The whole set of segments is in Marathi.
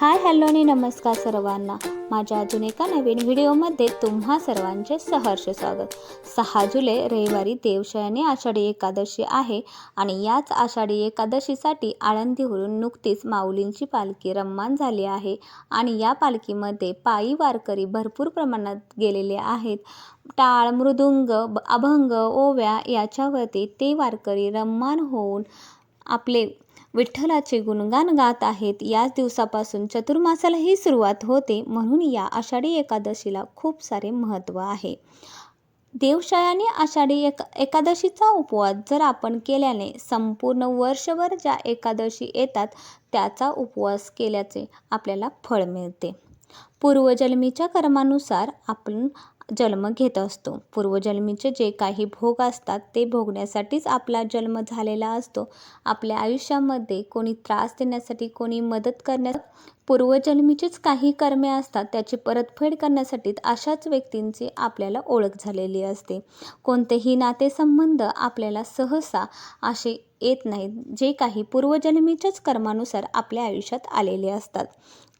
हाय हॅलो आणि नमस्कार सर्वांना. माझ्या अजून एका नवीन व्हिडिओमध्ये तुम्हा सर्वांचे सहर्ष स्वागत. सहा जुलै रविवारी देवशयाने आषाढी एकादशी आहे आणि याच आषाढी एकादशीसाठी आळंदीवरून नुकतीच माऊलींची पालखी रम्मान झाली आहे आणि या पालखीमध्ये पायी वारकरी भरपूर प्रमाणात गेलेले आहेत. टाळ मृदुंग ब- अभंग ओव्या याच्यावरती ते वारकरी रम्मान होऊन आपले विठ्ठलाचे गुणगान गात आहेत. याच दिवसापासून चतुर्मासालाही सुरुवात होते. म्हणून या आषाढी एकादशीला खूप सारे महत्त्व आहे. देवशयाने आषाढी एक एकादशीचा उपवास जर आपण केल्याने संपूर्ण वर्षभर ज्या एकादशी येतात त्याचा उपवास केल्याचे आपल्याला फळ मिळते. पूर्वजन्मीच्या कर्मानुसार आपण जन्म घेत असतो. पूर्वजन्मीचे जे काही भोग असतात ते भोगण्यासाठीच आपला जन्म झालेला असतो. आपल्या आयुष्यामध्ये कोणी त्रास देण्यासाठी कोणी मदत करण्या पूर्वजन्मीचीच काही कर्मे असतात त्याची परतफेड करण्यासाठी अशाच व्यक्तींची आपल्याला ओळख झालेली असते. कोणतेही नातेसंबंध आपल्याला सहसा असे येत नाहीत जे काही पूर्वजन्मीच्याच कर्मानुसार आपल्या आयुष्यात आलेले असतात.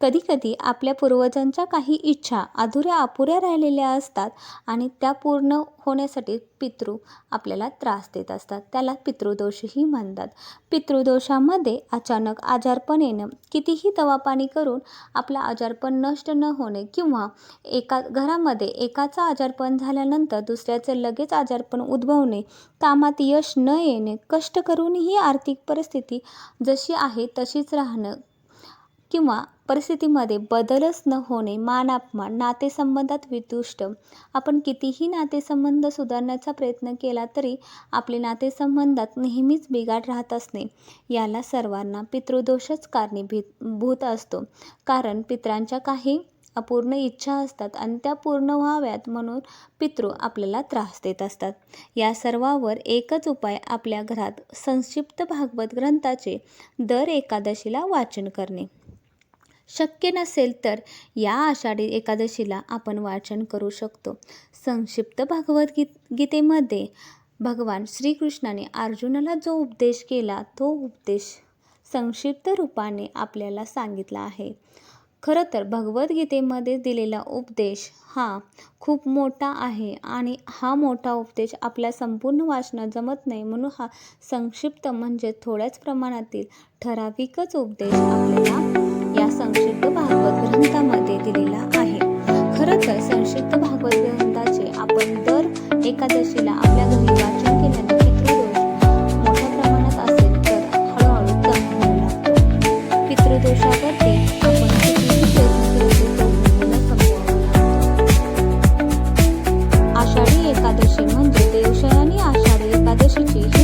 कधीकधी आपल्या पूर्वजांच्या काही इच्छा अधुऱ्या अपुऱ्या राहिलेल्या असतात आणि त्या पूर्ण होण्यासाठी पितृ आपल्याला त्रास देत असतात. त्याला पितृदोषही म्हणतात. पितृदोषामध्ये अचानक आजारपण येणं कितीही दवापाणी करून आपला आजारपण नष्ट न होणे किंवा एका घरामध्ये एकाचा आजारपण झाल्यानंतर दुसऱ्याचे लगेच आजारपण उद्भवणे कामात यश न येणे कष्ट करूनही आर्थिक परिस्थिती जशी आहे तशीच राहणं किंवा परिस्थितीमध्ये बदलच न होणे मान अपमान नातेसंबंधात वितुष्ट. आपण कितीही नातेसंबंध सुधारण्याचा प्रयत्न केला तरी आपले नातेसंबंधात नेहमीच बिघाड राहत असणे याला सर्वांना पितृदोषच कारणीभूत भूत असतो. कारण पितरांच्या काही अपूर्ण इच्छा असतात आणि त्या पूर्ण व्हाव्यात म्हणून पितृ आपल्याला त्रास देत असतात. या सर्वावर एकच उपाय आपल्या घरात संक्षिप्त भागवत ग्रंथाचे दर एकादशीला वाचन करणे. शक्य नसेल तर या आषाढी एकादशीला आपण वाचन करू शकतो. संक्षिप्त भागवद्गीत गीतेमध्ये भगवान श्रीकृष्णाने अर्जुनाला जो उपदेश केला तो उपदेश संक्षिप्त रूपाने आपल्याला सांगितला आहे. खरं तर भगवद्गीतेमध्ये दिलेला उपदेश हा खूप मोठा आहे आणि हा मोठा उपदेश आपल्या संपूर्ण वाचनात जमत नाही म्हणून हा संक्षिप्त म्हणजे थोड्याच प्रमाणातील ठराविकच उपदेश आपल्याला संक्षिप्त भागवत ग्रंथामध्ये दिलेला आहे. खर तर संक्षिप्त भागवत ग्रंथाचे आपण दर एकादशीला आपल्या घरी वाचन केल्याने आषाढी एकादशी म्हणजे देवशयानी आषाढी एकादशीची